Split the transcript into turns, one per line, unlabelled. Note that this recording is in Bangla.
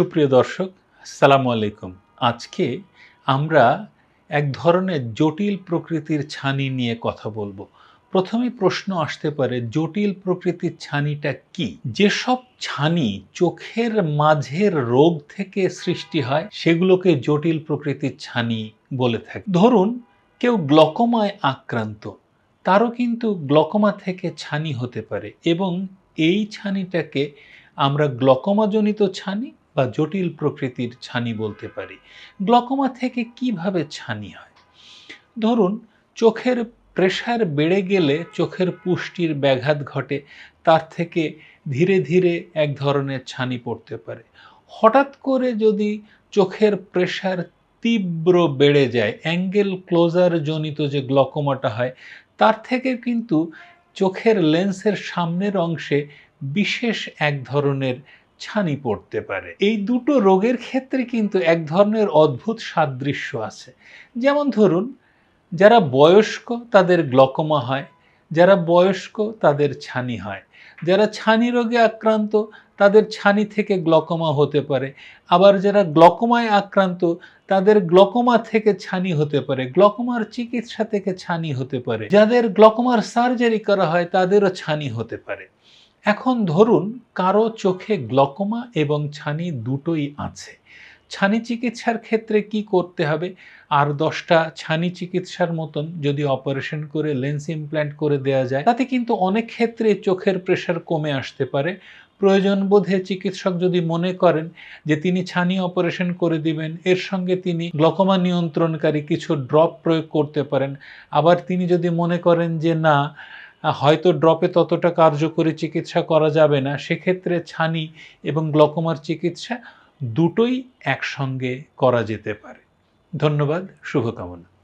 সুপ্রিয় দর্শক, আসসালামু আলাইকুম। আজকে আমরা এক ধরনের জটিল প্রকৃতির ছানি নিয়ে কথা বলব। প্রথমে প্রশ্ন আসতে পারে, জটিল প্রকৃতির ছানিটা কি? যেসব ছানি চোখের মাঝের রোগ থেকে সৃষ্টি হয়, সেগুলোকে জটিল প্রকৃতির ছানি বলে থাকে। ধরুন, কেউ গ্লকমায় আক্রান্ত, তারও কিন্তু গ্লকমা থেকে ছানি হতে পারে এবং এই ছানিটাকে আমরা গ্লকমাজনিত ছানি বা জটিল প্রকৃতির ছানি বলতে পারি। গ্লকোমা থেকে কীভাবে ছানি হয়? ধরুন, চোখের প্রেশার বেড়ে গেলে চোখের পুষ্টির ব্যাঘাত ঘটে, তার থেকে ধীরে ধীরে এক ধরনের ছানি পড়তে পারে। হঠাৎ করে যদি চোখের প্রেশার তীব্র বেড়ে যায়, অ্যাঙ্গেল ক্লোজার জনিত যে গ্লকোমাটা হয়, তার থেকে কিন্তু চোখের লেন্সের সামনের অংশে বিশেষ এক ধরনের ছানি পড়তে পারে। এই দুটো রোগের ক্ষেত্রে কিন্তু এক ধরনের অদ্ভুত সাদৃশ্য আছে। যেমন ধরুন, যারা বয়স্ক তাদের গ্লকমা হয়, যারা বয়স্ক তাদের ছানি হয়। যারা ছানি রোগে আক্রান্ত তাদের ছানি থেকে গ্লকমা হতে পারে। আবার যারা গ্লকমায় আক্রান্ত তাদের গ্লকমা থেকে ছানি হতে পারে। গ্লকমার চিকিৎসা থেকে ছানি হতে পারে। যাদের গ্লকমার সার্জারি করা হয় তাদেরও ছানি হতে পারে। এখন ধরুন কারও চোখে গ্লকোমা এবং ছানি দুটোই আছে। ছানি চিকিৎসার ক্ষেত্রে কি করতে হবে? আর দশটা ছানি চিকিৎসার মতন যদি অপারেশন করে লেন্স ইমপ্ল্যান্ট করে দেওয়া যায়, তাতে কিন্তু অনেক ক্ষেত্রে চোখের প্রেশার কমে আসতে পারে। প্রয়োজন বোধে চিকিৎসক যদি মনে করেন যে তিনি ছানি অপারেশন করে দিবেন, এর সঙ্গে তিনি গ্লকোমা নিয়ন্ত্রণকারী কিছু ড্রপ প্রয়োগ করতে পারেন। আবার তিনি যদি মনে করেন যে না হয়তো ড্রপে ততটা কার্যকরী চিকিৎসা করা যাবে না। সেক্ষেত্রে ছানি এবং গ্লকোমার চিকিৎসা দুটোই একসঙ্গে করা যেতে পারে। ধন্যবাদ, শুভকামনা।